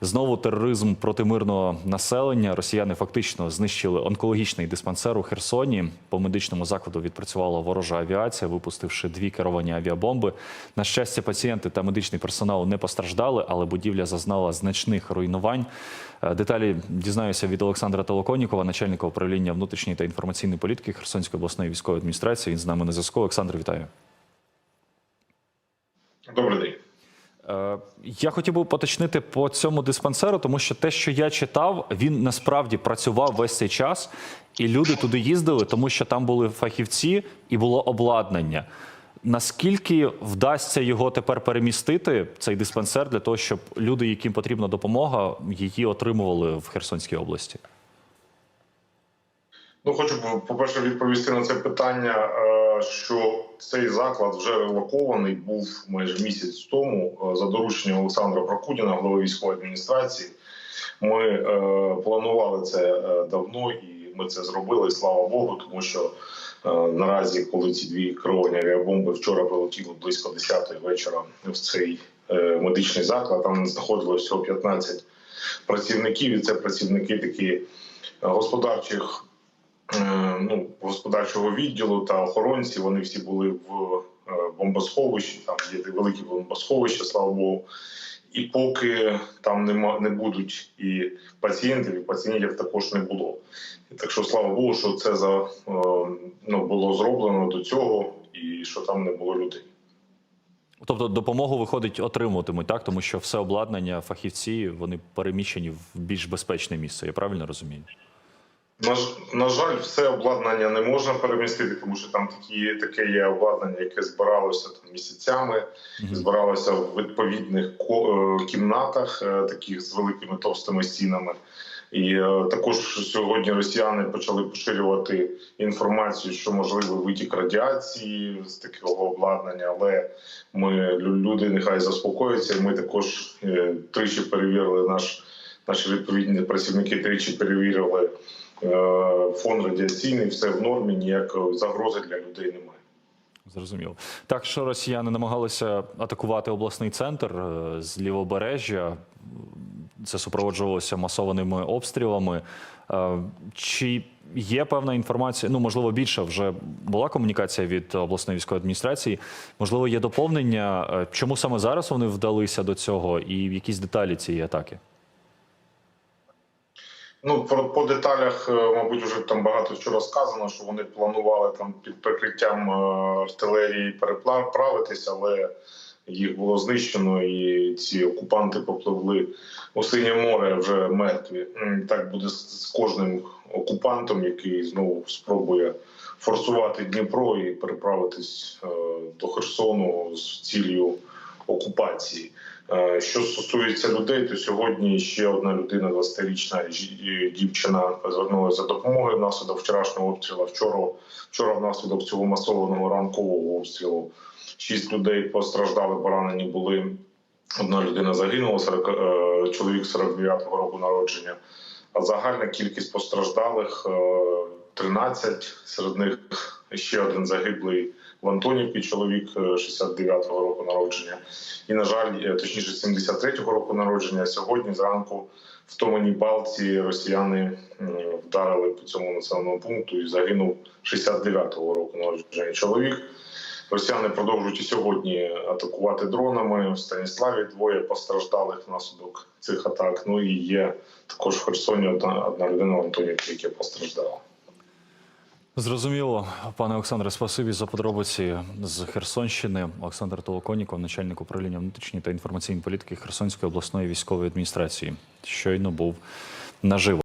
Знову тероризм проти мирного населення. Росіяни фактично знищили онкологічний диспансер у Херсоні. По медичному закладу відпрацювала ворожа авіація, випустивши дві керовані авіабомби. На щастя, пацієнти та медичний персонал не постраждали, але будівля зазнала значних руйнувань. Е, Деталі дізнаюся від Олександра Толоконікова, начальника управління внутрішньої та інформаційної політики Херсонської обласної військової адміністрації. Він з нами на зв'язку. Олександр, вітаю. Добрий день. Е, Я хотів би поточнити по цьому диспансеру, тому що те, що я читав, він насправді працював весь цей час, і люди туди їздили, тому що там були фахівці і було обладнання. Наскільки вдасться його тепер перемістити, цей диспансер, для того, щоб люди, яким потрібна допомога, її отримували в Херсонській області? Ну хочу по-перше відповісти на це питання, е, що цей заклад вже релокований був майже місяць тому е, за дорученням Олександра Прокудіна, голови військової адміністрації. Ми е, планували це е, давно, і ми це зробили. Слава Богу, тому що е, наразі, коли ці дві керовані авіабомби вчора прилетіли близько 10-ї вечора в цей е, медичний заклад, там знаходилось всього 15 працівників, і це працівники такі господарчих е, ну, господарчого відділу та охоронці. Вони всі були в е, бомбосховищі. Там є великі бомбосховища, слава Богу. І поки там нема не будуть і пацієнтів, і пацієнтів також не було. Так що слава Богу, що це за е, ну було зроблено до цього, і що там не було людей. Тобто допомогу виходить отримуватимуть, так тому що все обладнання, фахівці вони переміщені в більш безпечне місце. Я правильно розумію? На, на жаль, все обладнання не можна перемістити, тому що там такі таке є обладнання, яке збиралося там місяцями, збиралося в відповідних ко- е, кімнатах, е, таких з великими товстими стінами. І е, також сьогодні росіяни почали поширювати інформацію, що можливий витік радіації з такого обладнання, але ми лю- люди нехай заспокояться. і Ми також тричі перевірили наш наші відповідні працівники тричі перевірили фон радіаційний, все в нормі, ніякої загрози для людей немає. Зрозуміло. Так що росіяни намагалися атакувати обласний центр е, з лівобережжя. Це супроводжувалося масованими обстрілами. Е, Чи є певна інформація? Ну, можливо, більше вже була комунікація від обласної військової адміністрації. Можливо, є доповнення. Е, Чому саме зараз вони вдалися до цього, і якісь деталі цієї атаки? Ну про по деталях, е, мабуть, вже там багато вчора сказано, що вони планували там під прикриттям е, артилерії переправитися, але їх було знищено, і ці окупанти попливли у синє море вже мертві. Так буде з кожним окупантом, який знову спробує форсувати Дніпро і переправитись е, до Херсону з ціллю окупації. Е, Що стосується людей, то сьогодні ще одна людина, 20-річна дівчина, звернулася за допомогою внаслідок вчорашнього обстрілу. Вчора, вчора внаслідок цього масованого ранкового обстрілу шість людей постраждали, поранені були. Одна людина загинула, 40, е, чоловік 49-го року народження. А загальна кількість постраждалих е, 13, серед них ще один загиблий в Антонівці, чоловік е, 69-го року народження. І, на жаль, е, точніше, 73-го року народження. Сьогодні зранку в Томані Балці росіяни вдарили по цьому населеному пункту і загинув 69-го року народження чоловік. Росіяни продовжують і сьогодні атакувати дронами. В Станіславі двоє постраждалих внаслідок цих атак. Ну і є також в Херсоні одна, одна людина в Антонівці, яка постраждала. Зрозуміло, пане Олександре, спасибі за подробиці з Херсонщини. Олександр Толоконіков, начальник управління внутрішньої та інформаційної політики Херсонської обласної військової адміністрації, щойно був наживо.